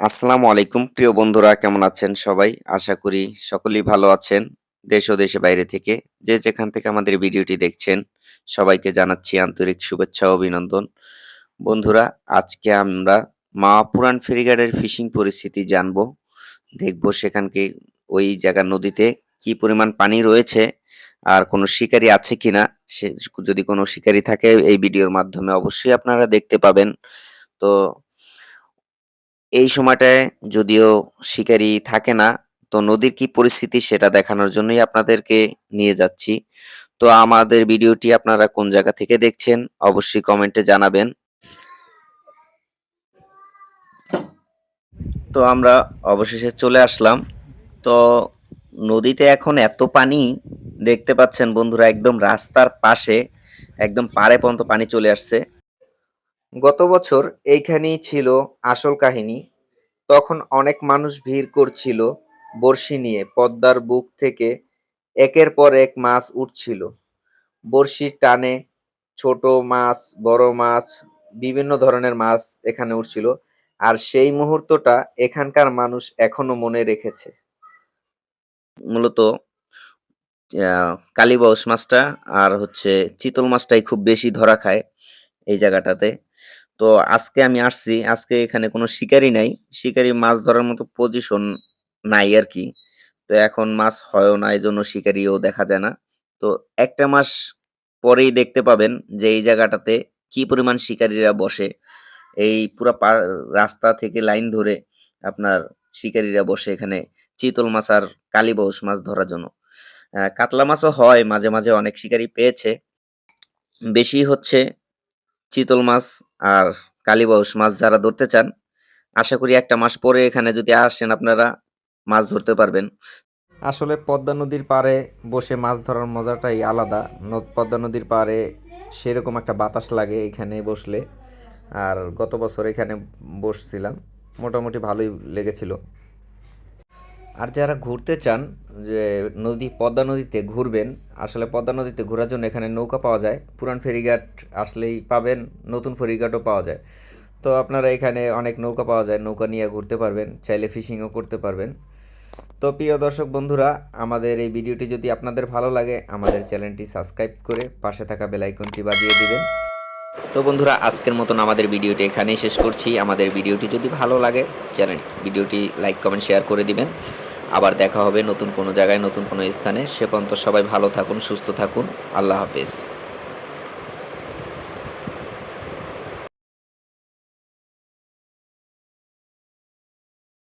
আসসালামু আলাইকুম। প্রিয় বন্ধুরা, কেমন আছেন সবাই? আশা করি সকলেই ভালো আছেন, দেশ ও দেশে বাইরে থেকে। যে যেখান থেকে আমাদের ভিডিওটি দেখছেন, সবাইকে জানাচ্ছি আন্তরিক শুভেচ্ছা ও অভিনন্দন। বন্ধুরা, আজকে আমরা মা পুরান ফেরিঘাটের ফিশিং পরিস্থিতি জানব। দেখব সেখানকে ওই জায়গার নদীতে কি পরিমাণ পানি রয়েছে, আর কোনো শিকারী আছে কিনা। সে যদি কোনো শিকারী থাকে, এই ভিডিওর মাধ্যমে অবশ্যই আপনারা দেখতে পাবেন। তো এই সময়টায় যদিও শিকারী থাকে না, তো নদীর কি পরিস্থিতি সেটা দেখানোর জন্যই আপনাদেরকে নিয়ে যাচ্ছি। তো আমাদের ভিডিওটি আপনারা কোন জায়গা থেকে দেখছেন অবশ্যই কমেন্টে জানাবেন। তো আমরা অবশেষে চলে আসলাম। তো নদীতে এখন এত পানি দেখতে পাচ্ছেন বন্ধুরা একদম রাস্তার পাশে একদম পাড়ে পর্যন্ত পানি চলে আসছে। গত বছর এইখানেই ছিল আসল কাহিনী। তখন অনেক মানুষ ভিড় করছিল বড়শি নিয়ে, পদ্মার বুক থেকে একের পর এক মাছ উঠছিল। বড়শির টানে ছোট মাছ, বড় মাছ, বিভিন্ন ধরনের মাছ এখানে উঠছিল। আর সেই মুহূর্তটা এখানকার মানুষ এখনও মনে রেখেছে। মূলত কালীবাউস মাছটা আর হচ্ছে চিতল মাছটাই খুব বেশি ধরা খায় এই জায়গাটাতে। তো আজকে আমি আসছি। আজকে এখানে কোনো শিকারি নাই। শিকারি মাছ ধরার মতো পজিশন নাই আর কি তো এখন মাছ হয়ও না এই জন্য শিকারিও দেখা যায় না। তো একটা মাস পরেই দেখতে পাবেন যে এই জায়গাটাতে কি পরিমাণ শিকারীরা বসে। এই পুরা রাস্তা থেকে লাইন ধরে আপনার শিকারীরা বসে এখানে চিতল মাছ আর কালীবাউস মাছ ধরার জন্য। কাতলা মাছও হয়, মাঝে মাঝে অনেক শিকারি পেয়েছে। বেশি হচ্ছে চিতল মাছ আর কালীবাউস মাছ যারা ধরতে চান, আশা করি একটা মাস পরে এখানে যদি আসেন আপনারা, মাছ ধরতে পারবেন। আসলে পদ্মা নদীর পাড়ে বসে মাছ ধরার মজাটাই আলাদা। পদ্মা নদীর পাড়ে সেরকম একটা বাতাস লাগে এখানে বসলে। আর গত বছর এখানে বসছিলাম, মোটামুটি ভালোই লেগেছিল। আর যারা ঘুরতে চান, যে নদী, পদ্মা নদীতে ঘুরবেন, আসলে পদ্মা নদীতে ঘোরার জন্য এখানে নৌকা পাওয়া যায়। পুরান ফেরিঘাট আসলেই পাবেন, নতুন ফেরিঘাটও পাওয়া যায়। তো আপনারা এখানে অনেক নৌকা পাওয়া যায়, নৌকা নিয়ে ঘুরতে পারবেন, চাইলে ফিশিংও করতে পারবেন। তো প্রিয় দর্শক বন্ধুরা, আমাদের এই ভিডিওটি যদি আপনাদের ভালো লাগে, আমাদের চ্যানেলটি সাবস্ক্রাইব করে পাশে থাকা বেল আইকনটি বাজিয়ে দিবেন। তো বন্ধুরা, আজকের মতন আমাদের ভিডিওটি এখানেই শেষ করছি। আমাদের ভিডিওটি যদি ভালো লাগে, চ্যানেল, ভিডিওটি লাইক, কমেন্ট, শেয়ার করে দিবেন। আবার দেখা হবে নতুন কোনো জায়গায়, নতুন কোনো স্থানে। সে পর্যন্ত সবাই ভালো থাকুন, সুস্থ থাকুন। আল্লাহ হাফেজ।